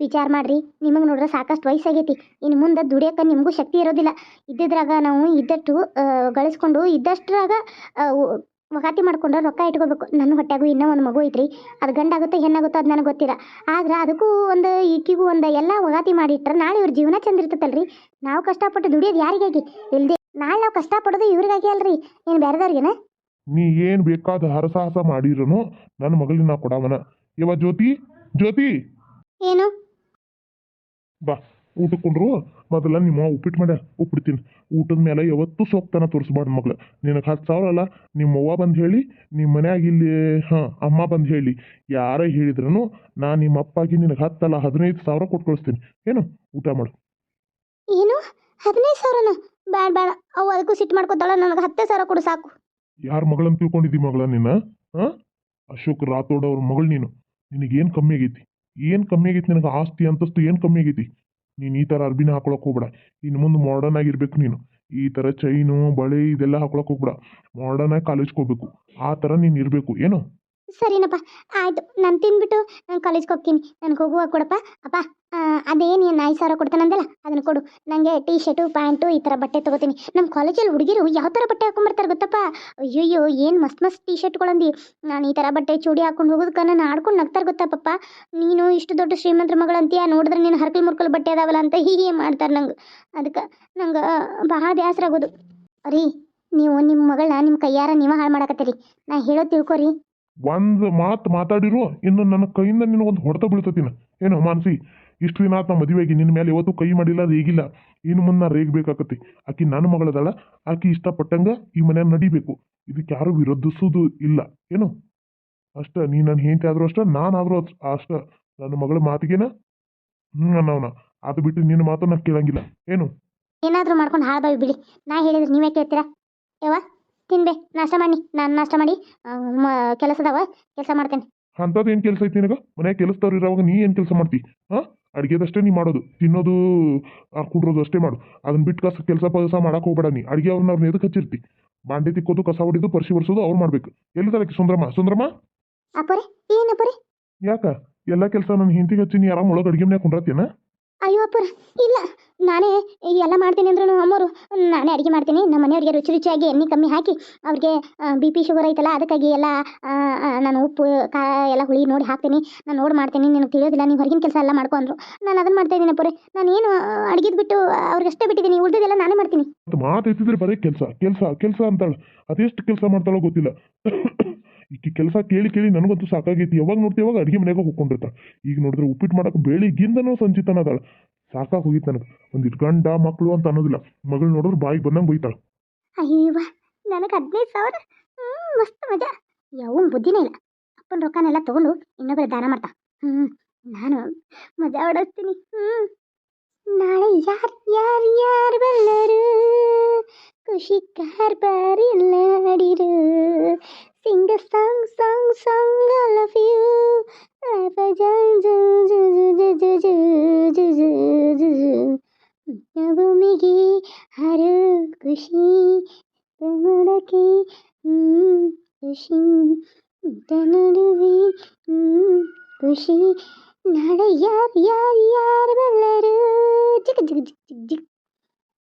ವಿಚಾರ ಮಾಡ್ರಿ, ನಿಮಗೆ ನೋಡ್ರೆ ಸಾಕಷ್ಟು ವಯಸ್ಸಾಗೈತಿ. ಇನ್ನು ಮುಂದೆ ದುಡಿಯೋಕೆ ನಿಮಗೂ ಶಕ್ತಿ ಇರೋದಿಲ್ಲ. ಇದ್ದಿದ್ರಾಗ ನಾವು ಇದ್ದಷ್ಟು ಗಳಿಸ್ಕೊಂಡು ಇದ್ದಷ್ಟ್ರಾಗ ವಗಾತಿ ಮಾಡ್ಕೊಂಡು ರೊಕ್ಕ ಇಟ್ಕೋಬೇಕು. ನನ್ನ ಹೊಟ್ಟೆಗೂ ಇನ್ನೂ ಒಂದು ಮಗು ಐತ್ರಿ. ಅದು ಗಂಡಾಗುತ್ತೋ ಹೆಣ್ಣಾಗುತ್ತೋ ಅದು ನನಗೆ ಗೊತ್ತಿಲ್ಲ. ಆದ್ರೆ ಅದಕ್ಕೂ ಒಂದು ಈಕಿಗೂ ಒಂದು ಎಲ್ಲ ವಗಾತಿ ಮಾಡಿಟ್ರೆ ನಾಳೆ ಇವ್ರ ಜೀವನ ಚಂದ ಇರ್ತೈತಲ್ರಿ ನಾವು ಕಷ್ಟಪಟ್ಟು ದುಡಿಯೋದು ಯಾರಿಗಾಗಿ? ಇಲ್ದೆ ನಾಳೆ ನಾವು ಕಷ್ಟಪಡೋದು ಇವ್ರಿಗಾಗಿ ಅಲ್ರಿ. ಏನು ಬೇರೆದವ್ರಿಗೆನ? ನೀ ಏನು ಬೇಕಾದ ಹರಸಾಹಸ ಮಾಡಿರೋನು ನನ್ನ ಮಗಳಿನ ಕೊಡವನ. ಇವ ಜ್ಯೋತಿ? ಜ್ಯೋತಿ? ಏನು? ಬಾ. ಊಟಕ್ಕೆ ಕೊಂಡ್ರು ಮೊದಲ ನಿಮ್ಮ ಉಪ್ಪಿಟ್ಟು ಮಾಡ್ಯ ಉಪ್ಪಿಡ್ತೀನಿ ಊಟದ ಮೇಲೆ ಯಾವತ್ತೂ ಸೊಕ್ತನ ತೋರಿಸ್ಬಾರ್ದು ಮಗ್ಳು. ನಿನಗೆ ಹತ್ತು ಸಾವಿರ ಅಲ್ಲ ನಿಮ್ಮ ಅವ್ವ ಬಂದು ಹೇಳಿ ನಿಮ್ಮ ಮನ್ಯಾಗ ಇಲ್ಲಿ ಹಾಂ ಅಮ್ಮ ಬಂದು ಹೇಳಿ. ಯಾರೇ ಹೇಳಿದ್ರೂ ನಾನು ನಿಮ್ಮ ಅಪ್ಪಾಗಿ ನಿನಗೆ ಹತ್ತಲ್ಲ ಹದಿನೈದು ಸಾವಿರ ಕೊಟ್ಟು ಕಳಿಸ್ತೀನಿ ಏನು? ಊಟ ಮಾಡು. ಏನು? ಹದಿನೈದು ಸಾವಿರನ? ಬ್ಯಾಡ ಬ್ಯಾಡ. ಅವು ಅದಕ್ಕೂ ಸಿಟ್ಟು ಮಾಡ್ಕೊತಾಳ ನನಗೆ ಹತ್ತೇ ಸಾವಿರ ಕೊಡು ಸಾಕು. ಯಾರ ಮಗಳನ್ನ ತಿಳ್ಕೊಂಡಿದ್ದಿ ಮಗಳ ನಿನ್ನ ಹಾಂ? ಅಶೋಕ್ ರಾಥೋಡ್ ಅವ್ರ ಮಗಳು ನೀನು. ನಿನಗೇನು ಕಮ್ಮಿ ಆಗೈತಿ? ಏನು ಕಮ್ಮಿ ಆಗೈತಿ? ನಿನಗೆ ಆಸ್ತಿ ಅಂತಸ್ತು ಏನು ಕಮ್ಮಿ ಆಗೈತಿ? ನೀನು ಈ ಥರ ಅರ್ಬಿನ ಹಾಕೊಳಕ್ಕೆ ಹೋಗ್ಬೇಡ. ಇನ್ನು ಮುಂದೆ ಮಾಡರ್ನ್ ಆಗಿರ್ಬೇಕು ನೀನು. ಈ ಥರ ಚೈನು ಬಳೆ ಇದೆಲ್ಲ ಹಾಕೊಳಕ್ಕೆ ಹೋಗ್ಬೇಡ. ಮಾಡರ್ನ್ ಆಗಿ ಕಾಲೇಜ್ಗೆ ಹೋಗ್ಬೇಕು. ಆ ಥರ ನೀನು ಇರಬೇಕು. ಏನು? ಸರಿನಪ್ಪ, ಆಯ್ತು. ನಾನು ತಿಂದ್ಬಿಟ್ಟು ನಾನು ಕಾಲೇಜ್ಗೆ ಹೋಗ್ತೀನಿ. ನನಗೆ ಹೋಗುವಾಗ ಕೊಡಪ್ಪ. ಅಪ್ಪ ಅದೇನು ಐದು ಸಾವಿರ ಕೊಡ್ತಾನಂದಲ್ಲ ಅದನ್ನು ಕೊಡು. ನನಗೆ ಟೀ ಶರ್ಟು ಪ್ಯಾಂಟು ಈ ಥರ ಬಟ್ಟೆ ತೊಗೋತೀನಿ. ನಮ್ಮ ಕಾಲೇಜಲ್ಲಿ ಹುಡುಗಿರು ಯಾವ ಥರ ಬಟ್ಟೆ ಹಾಕೊಂಬರ್ತಾರೆ ಗೊತ್ತಪ್ಪ? ಅಯ್ಯಯ್ಯೋ, ಏನು ಮಸ್ತ್ ಮಸ್ತ್ ಟೀ ಶರ್ಟ್ಗಳಂದು ನಾನು ಈ ಥರ ಬಟ್ಟೆ ಚೂಡಿ ಹಾಕೊಂಡು ಹೋಗೋದಕ್ಕೆ ನಾನು ಆಡ್ಕೊಂಡು ನಗ್ತಾರೆ ಗೊತ್ತಪ್ಪ. ನೀನು ಇಷ್ಟು ದೊಡ್ಡ ಶ್ರೀಮಂತ ಮಗಳಂತೀಯ, ನೋಡಿದ್ರೆ ನೀನು ಹರ್ಕಲ್ ಮುರ್ಕಲ್ ಬಟ್ಟೆ ಅದಾವಲ್ಲ ಅಂತ ಹೀಗೆ ಮಾಡ್ತಾರೆ ನಂಗೆ. ಅದಕ್ಕೆ ನಂಗೆ ಬಹಳ ಬೇಸರ ಆಗೋದು ರೀ ನೀವು ನಿಮ್ಮ ಮಗಳನ್ನ ನಿಮ್ಮ ಕೈಯಾರ ನೀವೇ ಹಾಳು ಮಾಡಕತ್ತೀರಿ. ನಾ ಹೇಳೋದು ತಿಳ್ಕೊರಿ. ಒಂದು ಮಾತು ಮಾತಾಡಿರು ಇನ್ನು ನನ್ನ ಕೈಯಿಂದ ನಿನಗೊಂದು ಹೊಡೆತ ಬೀಳ್ತತಿನ. ಏನು ಮಾನಸಿ, ಇಷ್ಟು ದಿನ ಆತ ಮದುವೆಗೆ ನಿನ್ನ ಮೇಲೆ ಯಾವತ್ತೂ ಕೈ ಮಾಡಿಲ್ಲ, ರೇಗಿಲ್ಲ. ಇನ್ನು ಮುನ್ನ ರೇಗಬೇಕಾಕತಿ ಆಕಿ ನನ್ನ ಮಗಳದಾಳ, ಆಕಿ ಇಷ್ಟಪಟ್ಟಂಗ ಈ ಮನ್ಯಾಗ ನಡಿಬೇಕು. ಇದಕ್ಕೆ ಯಾರು ವಿರೋಧಿಸೋದು ಇಲ್ಲ. ಏನು? ಅಷ್ಟ, ನೀ ನನ್ನ ಹೆಂಡತಿ ಆದರೂ ಅಷ್ಟ ನಾನಾದ್ರೂ ಅದ್- ಅಷ್ಟ. ನನ್ನ ಮಗಳ ಮಾತಿಗೆನ? ಹ್ಞೂ ಅನ್ನವನ. ಅದು ಬಿಟ್ಟು ನಿನ್ನ ಮಾತು ನಾನು ಕೇಳಂಗಿಲ್ಲ. ಏನು? ಏನಾದರೂ ಮಾಡ್ಕೊಂಡು ಹಾಳ್ಬಾವಿ ಬಿಡಿ. ನಾ ಹೇಳಿದ್ರೆ ನೀವೇ ಕೇಳ್ತೀರಾ? ತಿನ್ಬೆ ನಾಷ್ಟ ಮಾಡಿ ನಾನು ನಾಷ್ಟ ಮಾಡಿ ಕೆಲಸದವ ಕೆಲಸ ಮಾಡ್ತೇನೆ. ಅಂಥದ್ದು ಏನು ಕೆಲಸ ಐತಿ ನಿನಗೆ? ಮನ್ಯಾಗ ಕೆಲಸದವ್ರು ಇರೋವಾಗ ನೀ ಏನು ಕೆಲಸ ಮಾಡ್ತಿ? ಹಾಂ? ಅಡುಗೆದಷ್ಟೇ ನೀ ಮಾಡೋದು ತಿನ್ನೋದು ಕುಡ್ರೋದು ಅಷ್ಟೇ ಮಾಡು. ಅದನ್ನ ಬಿಟ್ಟು ಕಸ ಕೆಲಸ ಪಲ್ಸ ಮಾಡಕ್ಕೆ ಹೋಗ್ಬೇಡ ನೀ. ಅಡುಗೆ ಅವ್ರನ್ನ ಅವ್ರನ್ನ ಎದಕ್ಕೆ ಹಚ್ಚಿರ್ತಿ? ಬಾಂಡೆ ತಿಕ್ಕೋದು ಕಸ ಹೊಡಿದು ಪರಿಶಿ ಬರ್ಸೋದು ಅವ್ರು ಮಾಡ್ಬೇಕು. ಎಲ್ಲಿ ಸುಂದ್ರಮ್ಮ? ಸುಂದ್ರಮ್ಮ? ಅಪ್ಪರೆ ಏನಪ್ಪರೆ ಯಾಕ? ಎಲ್ಲ ಕೆಲಸ ನನ್ನ ಹಿಂತಿಗೆ ಹಚ್ಚಿ ನೀ ಆರಾಮ್ ಒಳಗೆ ಅಡುಗೆ ಮನ್ಯಾಗ ಕುಂಡ್ರತ್ತೇನ ಅಯ್ಯೋ ಅಪ್ಪರ ಇಲ್ಲ. ನಾನೇ ಎಲ್ಲ ಮಾಡ್ತೀನಿ ಅಂದ್ರೂ ಅಮ್ಮೋರು, ನಾನೇ ಅಡುಗೆ ಮಾಡ್ತೀನಿ, ನಮ್ಮ ಮನೆಯವ್ರಿಗೆ ರುಚಿ ರುಚಿಯಾಗಿ ಎಣ್ಣೆ ಕಮ್ಮಿ ಹಾಕಿ ಅವ್ರಿಗೆ ಬಿ ಪಿ ಶುಗರ್ ಐತಲ್ಲ, ಅದಕ್ಕಾಗಿ ಎಲ್ಲ ನಾನು ಉಪ್ಪು, ಕಾ, ಎಲ್ಲ ಹುಳಿ ನೋಡಿ ಹಾಕ್ತೀನಿ, ನಾನು ನೋಡಿ ಮಾಡ್ತೀನಿ, ನಿನಗೆ ತಿಳಿಯೋದಿಲ್ಲ ನೀವು ಹೊರಗಿನ ಕೆಲಸ ಎಲ್ಲ ಮಾಡ್ಕೊಂಡ್ರು ನಾನು ಅದನ್ನು ಮಾಡ್ತಾ ಇದ್ದೀನಿ ಪೊರೆ, ನಾನು ಏನು ಅಡುಗೆದು ಬಿಟ್ಟು ಅವ್ರಿಗಷ್ಟೇ ಬಿಟ್ಟಿದ್ದೀನಿ ಉಳಿದಿದ್ದೆಲ್ಲ ನಾನೇ ಮಾಡ್ತೀನಿ. ಮತ್ತು ಮಾತು ಎತ್ತಿದ್ರೆ ಬರೀ ಕೆಲಸ ಕೆಲಸ ಕೆಲಸ ಅಂತಾಳೆ, ಅದೆಷ್ಟು ಕೆಲಸ ಮಾಡ್ತಾಳೋ ಗೊತ್ತಿಲ್ಲ. ಈಕೆ ಕೆಲಸ ಕೇಳಿ ಕೇಳಿ ನನಗಂತೂ ಸಾಕಾಗೈತಿ, ಯಾವಾಗ ನೋಡ್ತೀವಿ ಯಾವಾಗ ಅಡುಗೆ ಮನೆಗೆ ಹೋಗ್ಕೊಂಡಿರ್ತಾಳೆ. ಈಗ ನೋಡಿದ್ರೆ ಉಪ್ಪಿಟ್ಟು ಮಾಡೋಕೆ ಬೆಳಿಗ್ಗಿಂದನೂ ಸಂಚಿತನ ಅದಾಳ ಸಾಕಾಗಿ ಹೋಗಿತ್ತು ನನಗೆ ಒಂದಿಟ್ಟು ಗಂಡ ಮಕ್ಕಳು ಅಂತ ಅನ್ನೋದಿಲ್ಲ. ಮಗಳು ನೋಡಿದ್ರೆ ಬಾಯಿಗೆ ಬಂದಂಗೆ ಬೈತಾಳೆ. ಅಯ್ಯವ್ವ ನನಗೆ ಹದಿನೈದು ಸಾವಿರ? ಮಸ್ತ್ ಮಜಾ. ಯಾವ ಬುದ್ಧಿನೇ ಇಲ್ಲ. ಅಪ್ಪನ ರೊಕ್ಕನೆಲ್ಲ ತಗೊಂಡು ಇನ್ನೊಬ್ಬರ ದಾನ ಮಾಡ್ತಾ ಹ್ಞೂ ನಾನು ಮಜಾ ಹೊಡಿಸ್ತೀನಿ ಹ್ಞೂ ನಾಳೆ ಯಾರು ಯಾರು ಯಾರು ಬಲ್ಲರು? ಖುಷಿ ಕಾರ್ಬಾರಿ ನಾಡಿರು Sing a song, song, song, I love you. ಭೂಮಿಗೆ ಹರು ಖುಷಿ ಮೊಡಕೆ ಖುಷಿ ನಡುವೆ ಖುಷಿ நாளை யார் யார் யார் வல்லரு ஜிக் ஜிக் ஜிக் ஜிக் ஜிக்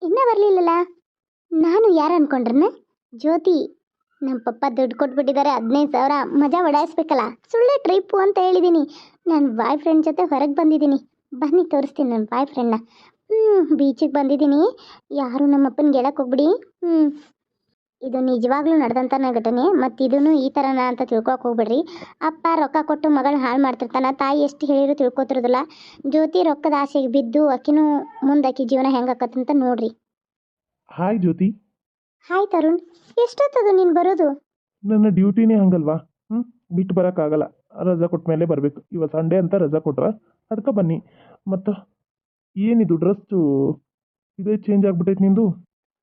என்ன வரல நானும் ಯಾರು ಅನ್ಕೊಂಡ್ರನ್ನ ಜ್ಯೋತಿ ನಮ್ಮ ಪಪ್ಪ ದುಡ್ಡು ಕೊಟ್ಬಿಟ್ಟಿದ್ದಾರೆ ಹದಿನೈದು ಸಾವಿರ ಮಜಾ ಒಡಾಯಿಸ್ಬೇಕಲ್ಲ ಸುಳ್ಳೆ ಟ್ರಿಪ್ಪು ಅಂತ ಹೇಳಿದ್ದೀನಿ ನನ್ನ ಬಾಯ್ ಫ್ರೆಂಡ್ ಜೊತೆ ಹೊರಗೆ ಬಂದಿದ್ದೀನಿ ಬನ್ನಿ ತೋರಿಸ್ತೀನಿ ನನ್ನ ಬಾಯ್ ಫ್ರೆಂಡ್ನ ಹ್ಞೂ ಬೀಚಿಗೆ ಬಂದಿದ್ದೀನಿ ಯಾರು ನಮ್ಮಪ್ಪನ ಗೆಳಕ್ಕೆ ಹೋಗ್ಬಿಡಿ. ಹ್ಞೂ ಇದು ನಿಜವಾಗ್ಲೂ ನಡೆದಂಥ ಘಟನೆ, ಮತ್ತು ಇದೂ ಈ ಥರನ ಅಂತ ತಿಳ್ಕೊಕ್ಕೆ ಹೋಗ್ಬಿಡ್ರಿ. ಅಪ್ಪ ರೊಕ್ಕ ಕೊಟ್ಟು ಮಗಳನ್ನ ಹಾಳು ಮಾಡ್ತಿರ್ತಾನ, ತಾಯಿ ಎಷ್ಟು ಹೇಳಿದ್ರು ತಿಳ್ಕೊತಿರೋದಿಲ್ಲ. ಜ್ಯೋತಿ ರೊಕ್ಕದ ಆಸೆಗೆ ಬಿದ್ದು ಅಕ್ಕಿನೂ ಮುಂದೆ ಆಕಿ ಜೀವನ ಹೆಂಗೆ ಆಕತ್ತಂತ ನೋಡ್ರಿ. ಹಾಯ್ ಜ್ಯೋತಿ. ಹಾಯ್ ತರುಣ್ ಎಷ್ಟೊತ್ತದು ನೀನು ಬರೋದು? ನನ್ನ ಡ್ಯೂಟಿನೇ ಹಂಗಲ್ವಾ? ಹ್ಞೂ ಬಿಟ್ಟು ಬರೋಕ್ಕಾಗಲ್ಲ. ರಜಾ ಕೊಟ್ಟ ಮೇಲೆ ಬರಬೇಕು. ಇವತ್ತು ಸಂಡೇ ಅಂತ ರಜಾ ಕೊಟ್ರ ಅದಕ್ಕೆ ಬನ್ನಿ. ಮತ್ತು ಏನಿದು ಡ್ರೆಸ್ಸು? ಇದೇ ಚೇಂಜ್ ಆಗ್ಬಿಟ್ಟೈತೆ ನಿಂದು?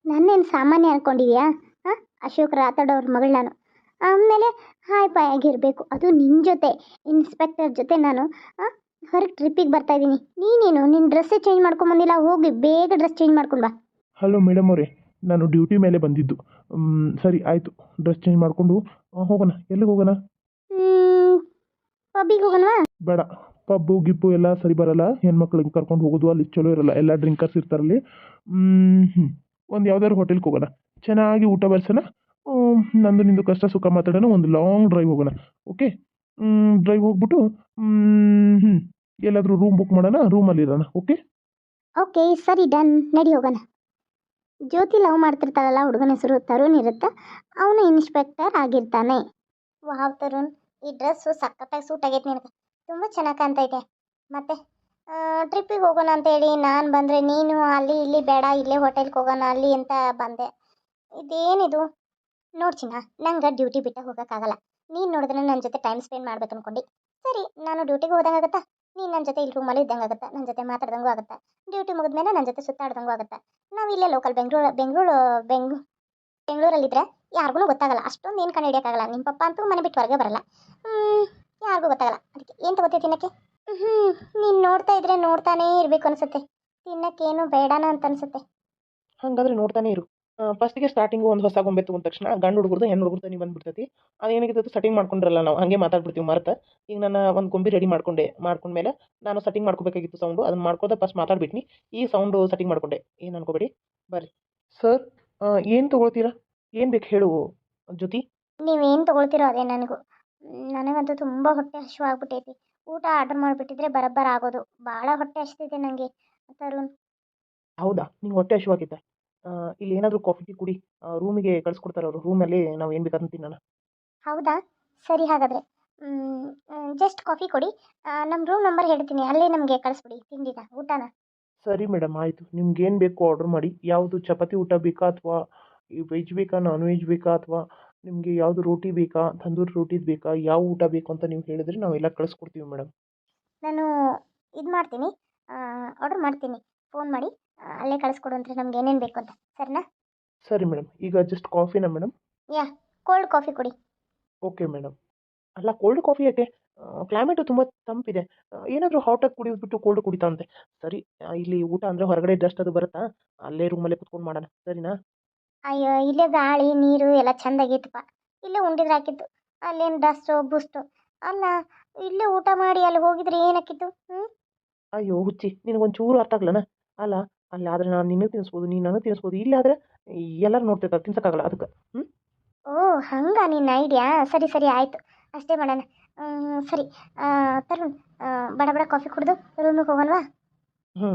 ನನ್ನೇನು ಸಾಮಾನ್ಯ ಅನ್ಕೊಂಡಿದ್ಯಾ? ಹಾಂ ಅಶೋಕ್ ರಾತಾಡೋರ್ ಮಗಳ್ ನಾನು. ಆಮೇಲೆ ಹಾಯ್ ಪಾಯ್ ಆಗಿರಬೇಕು. ಅದು ನಿನ್ನ ಜೊತೆ ಇನ್ಸ್ಪೆಕ್ಟರ್ ಜೊತೆ ನಾನು. ಹೊರಗೆ ಟ್ರಿಪ್ಪಿಗೆ ಬರ್ತಾ ಇದ್ದೀನಿ ನೀನೇನು ನಿನ್ನ ಡ್ರೆಸ್ಸೇ ಚೇಂಜ್ ಮಾಡ್ಕೊಂಬಂದಿಲ್ಲ ಹೋಗಿ ಬೇಗ ಡ್ರೆಸ್ ಚೇಂಜ್ ಮಾಡ್ಕೊಂಡು ಬಾ. ಹಲೋ ಮೇಡಮ್ ಅವರೇ. ನಾನು ಡ್ಯೂಟಿ ಮೇಲೆ ಬಂದಿದ್ದು. ಮ್, ಸರಿ ಆಯಿತು. ಡ್ರೆಸ್ ಚೇಂಜ್ ಮಾಡಿಕೊಂಡು ಹೋಗೋಣ. ಎಲ್ಲಿಗೆ ಹೋಗೋಣ? ಪಬ್ಬಿಗೆ ಹೋಗೋಣವಾ ಬೇಡ. ಪಬ್ಬು ಗಿಪ್ಪು ಎಲ್ಲ ಸರಿ ಬರಲ್ಲ. ಹೆಣ್ಮಕ್ಳಿಗೆ ಕರ್ಕೊಂಡು ಹೋಗೋದು ಅಲ್ಲಿ ಚಲೋ ಇರಲ್ಲ. ಎಲ್ಲ ಡ್ರಿಂಕರ್ಸ್ ಇರ್ತಾರಲ್ಲಿ ಒಂದು ಯಾವ್ದಾದ್ರು ಹೋಟೆಲ್ಗೆ ಹೋಗೋಣ. ಚೆನ್ನಾಗಿ ಊಟ ಬರ್ಸೋಣ. ಹ್ಮ್, ನಂದು ನಿಂದು ಕಷ್ಟ ಸುಖ ಮಾತಾಡೋಣ. ಒಂದು ಲಾಂಗ್ ಡ್ರೈವ್ ಹೋಗೋಣ. ಓಕೆ ಡ್ರೈವ್ ಹೋಗ್ಬಿಟ್ಟು ಹ್ಞೂ ಎಲ್ಲಾದರೂ ರೂಮ್ ಬುಕ್ ಮಾಡೋಣ. ರೂಮಲ್ಲಿ ಇರೋಣ. ಓಕೆ ಓಕೆ ಸರಿ ಡನ್ ನಡಿ ಹೋಗೋಣ. ಜ್ಯೋತಿ ಲವ್ ಮಾಡ್ತಿರ್ತಾಳಲ್ಲ, ಹುಡುಗನ ಹೆಸರು ತರುಣ್ ಇರುತ್ತೆ, ಅವನು ಇನ್ಸ್ಪೆಕ್ಟರ್ ಆಗಿರ್ತಾನೆ. ವಾವ್ ತರುಣ್, ಈ ಡ್ರೆಸ್ಸು ಸಖತ್ತಾಗಿ ಸೂಟ್ ಆಗೈತೆ ನಿನಗೆ. ತುಂಬ ಚೆನ್ನಾಗಿ ಕಾಣ್ತೈತೆ. ಮತ್ತೆ ಟ್ರಿಪ್ಪಿಗೆ ಹೋಗೋಣ ಅಂತೇಳಿ ನಾನು ಬಂದರೆ ನೀನು ಅಲ್ಲಿ ಇಲ್ಲಿ ಬೇಡ, ಇಲ್ಲೇ ಹೋಟೆಲ್ಗೆ ಹೋಗೋಣ, ಅಲ್ಲಿ ಅಂತ ಬಂದೆ. ಇದೇನಿದು? ನೋಡ್ಚಿನ ನಂಗೆ ಡ್ಯೂಟಿ ಬಿಟ್ಟಾಗ ಹೋಗೋಕ್ಕಾಗಲ್ಲ. ನೀನು ನೋಡಿದ್ರೆ ನನ್ನ ಜೊತೆ ಟೈಮ್ ಸ್ಪೆಂಡ್ ಮಾಡ್ಬೇಕು ಅನ್ಕೊಂಡು. ಸರಿ, ನಾನು ಡ್ಯೂಟಿಗೆ ಹೋದಂಗಾಗತ್ತಾ? ನೀನು ನನ್ನ ಜೊತೆ ಇಲ್ಲಿ ರೂಮಲ್ಲಿ ಇದ್ದಂಗೆ ಆಗುತ್ತೆ ನನ್ನ ಜೊತೆ ಮಾತಾಡ್ದಂಗೂ ಆಗುತ್ತೆ ಡ್ಯೂಟಿ ಮುಗಿದ್ಮೇಲೆ ನನ್ನ ಜೊತೆ ಸುತ್ತಾಡ್ದಂಗೂ ಆಗುತ್ತೆ. ನಾವು ಇಲ್ಲೇ ಲೋಕಲ್ ಬೆಂಗಳೂರು ಬೆಂಗಳೂರು ಬೆಂಗ್ ಬೆಂಗಳೂರಲ್ಲಿದ್ದರೆ ಯಾರಿಗೂ ಗೊತ್ತಾಗಲ್ಲ, ಅಷ್ಟೊಂದು ಏನು ಕಂಡು ಹಿಡಿಯೋಕ್ಕಾಗಲ್ಲ ನಿಮ್ಮ ಪಪ್ಪ ಅಂತೂ ಮನೆ ಬಿಟ್ಟು ಹೊರಗೆ ಬರಲ್ಲ. ಯಾರಿಗೂ ಗೊತ್ತಾಗಲ್ಲ, ಅದಕ್ಕೆ ಏನು ತಗೋತೀವಿ ತಿನ್ನಕ್ಕೆ? ಹ್ಞೂ ನೀನು ನೋಡ್ತಾ ಇದ್ರೆ ನೋಡ್ತಾನೇ ಇರಬೇಕು ಅನಿಸುತ್ತೆ, ತಿನ್ನಕ್ಕೇನು ಬೇಡನ ಅಂತ ಅನಿಸುತ್ತೆ. ಹಾಗಾದ್ರೆ ನೋಡ್ತಾನೆ ಇರು. ಫಸ್ಟಿಗೆ ಸ್ಟಾರ್ಟಿಂಗು ಒಂದು ಹೊಸ ಗೊಂಬೆ ತಗೊಂಡ ತಕ್ಷಣ ಗಂಡು ಹುಡುಗರ್ದು ಹೆಣ್ಣು ಹುಡುಗರ್ದು ನೀವು ಬಂದ್ಬಿಡ್ತೈತಿ. ಅದೇನಾಗಿತ್ತು ಸೆಟ್ಟಿಂಗ್ ಮಾಡ್ಕೊಂಡ್ರಲ್ಲ ನಾವು ಹಂಗೆ ಮಾತಾಡ್ಬಿಡ್ತೀವಿ ಮರ್ತ. ಈಗ ನಾನು ಒಂದು ಗೊಂಬೆ ರೆಡಿ ಮಾಡ್ಕೊಂಡೆ ಮಾಡ್ಕೊಂಡ್ಮೇಲೆ ನಾನು ಸೆಟ್ಟಿಂಗ್ ಮಾಡ್ಕೋಬೇಕಾಗಿತ್ತು ಸೌಂಡು ಅದನ್ನ ಮಾಡ್ಕೋದ ಫಸ್ಟ್ ಮಾತಾಡ್ಬಿಟ್ನಿ. ಈ ಸೌಂಡು ಸೆಟ್ಟಿಂಗ್ ಮಾಡ್ಕೊಂಡೆ. ಏನು ಅನ್ಕೋಬೇಡಿ? ಬರ್ರಿ. ಸರ್ ಏನು ತೊಗೊಳ್ತೀರಾ? ಏನು ಬೇಕು ಹೇಳು ಜ್ಯೋತಿ? ನೀವೇನು ತೊಗೊಳ್ತೀರೋ ಅದೇ ನನಗೂ. ನನಗಂತೂ ತುಂಬ ಹೊಟ್ಟೆ ಹಸಿವು ಆಗ್ಬಿಟ್ಟೈತಿ. ಊಟ ಆರ್ಡರ್ ಮಾಡಿಬಿಟ್ಟಿದ್ರೆ ಬರಬ್ಬರ ಆಗೋದು. ಭಾಳ ಹೊಟ್ಟೆ ಹಸಿತಿದೆ ನನಗೆ ತರುಣ್ ಹೌದಾ? ನಿಂಗೆ ಹೊಟ್ಟೆ ಹಸಿವಾಗಿತ್ತ ಇಲ್ಲಿ ಏನಾದರೂ ಕಾಫಿ ಕುಡಿ. ರೂಮಿಗೆ ಕಳಿಸ್ಕೊಡ್ತಾರೆ ಅವರು. ರೂಮಲ್ಲಿ ನಾವು ಏನು ಬೇಕಾದ್ರೂ ತಿನ್ನೋಣ. ಹೌದಾ? ಸರಿ ಹಾಗಾದರೆ. ಜಸ್ಟ್ ಕಾಫಿ ಕೊಡಿ. ನಮ್ಮ ರೂಮ್ ನಂಬರ್ ಹೇಳ್ತೀನಿ. ಅಲ್ಲೇ ನಮಗೆ ಕಳಿಸ್ಬಿಡಿ ತಿಂಡಿನ ಊಟನ. ಸರಿ ಮೇಡಮ್ ಆಯಿತು. ನಿಮ್ಗೆ ಏನು ಬೇಕು ಆರ್ಡ್ರ್ ಮಾಡಿ. ಯಾವುದು ಚಪಾತಿ ಊಟ ಬೇಕಾ ಅಥವಾ ವೆಜ್ ಬೇಕಾ ನಾನ್ ವೆಜ್ ಬೇಕಾ ಅಥವಾ ನಿಮಗೆ ಯಾವುದು ರೋಟಿ ಬೇಕಾ ತಂದೂರಿ ರೋಟಿದು ಬೇಕಾ ಯಾವ ಊಟ ಬೇಕು ಅಂತ ನೀವು ಹೇಳಿದ್ರೆ ನಾವೆಲ್ಲ ಕಳಿಸ್ಕೊಡ್ತೀವಿ ಮೇಡಮ್ ನಾನು ಇದು ಮಾಡ್ತೀನಿ. ಆರ್ಡರ್ ಮಾಡ್ತೀನಿ. ಫೋನ್ ಮಾಡಿ. ಅಲ್ಲೇ ಕಳಿಸ್ಕೊಡು ನಮ್ಗೆ ಏನೇನು ಬೇಕು ಅಂತ. ಸರಿನಾ? ಸರಿ ಮೇಡಮ್ ಈಗ ಜಸ್ಟ್ ಕಾಫಿನಾ ಮೇಡಮ್? ಯಾ ಕೋಲ್ಡ್ ಕಾಫಿ ಕೊಡಿ. Okay madam. ಅಲ್ಲ ಕೋಲ್ಡ್ ಕಾಫಿ ಯಾಕೆ? ಕ್ಲೈಮೇಟು ತುಂಬ ತಂಪಿದೆ. ಏನಾದರೂ ಆಗಿ ಕುಡಿಯೋದ್ಬಿಟ್ಟು ಕೋಲ್ಡ್ ಕುಡಿತಾ ಅಂತೆ ಸರಿ ಇಲ್ಲಿ ಊಟ ಅಂದ್ರೆ ಹೊರಗಡೆ ಡಸ್ಟ್ ಅದು ಬರುತ್ತಾ? ಅಲ್ಲೇ ರೂಮಲ್ಲೇ ಕುತ್ಕೊಂಡು ಮಾಡೋಣ. ಸರಿನಾ? ಅಯ್ಯೋ ಇಲ್ಲೇ ಗಾಳಿ ನೀರು ಎಲ್ಲ ಚಂದಾಗಿತ್ತಪ್ಪ ಇಲ್ಲೇ ಉಂಡಿದ್ರೆ ಹಾಕಿತ್ತು ಅಲ್ಲೇನು ಡಸ್ಟು ಬುಸ್ಟು ಅಲ್ಲ ಇಲ್ಲೇ ಊಟ ಮಾಡಿ ಅಲ್ಲಿ ಹೋಗಿದ್ರೆ ಏನಾಕಿತ್ತು ಹ್ಞೂ ಅಯ್ಯೋ ಹುಚ್ಚಿ ನಿನಗೊಂದು ಚೂರು ಅರ್ಥ ಆಗ್ಲನ? ಅಲ್ಲ ಅಲ್ಲಿ ಆದರೆ ನಾನು ನಿನಗೆ ತಿನ್ನಿಸ್ಬೋದು ನೀನು ನನಗೆ ತಿನ್ನಿಸ್ಬೋದು ಇಲ್ಲಾದರೆ ಎಲ್ಲರೂ ನೋಡ್ತಿರ್ತಾರೆ ತಿನ್ಸೋಕ್ಕಾಗಲ್ಲ ಅದಕ್ಕೆ. ಹ್ಞೂ ಓ ಹಂಗ ನಿನ್ನ ಐಡಿಯಾ ಸರಿ ಸರಿ ಆಯಿತು. ಅಷ್ಟೇ ಮಾಡೋಣ. ಸರಿ. ತರುಣ್ ಬಡ ಬಡ ಕಾಫಿ ಕುಡಿದು ರೂಮಿಗೆ ಹೋಗೋಣವಾ? ಹ್ಞೂ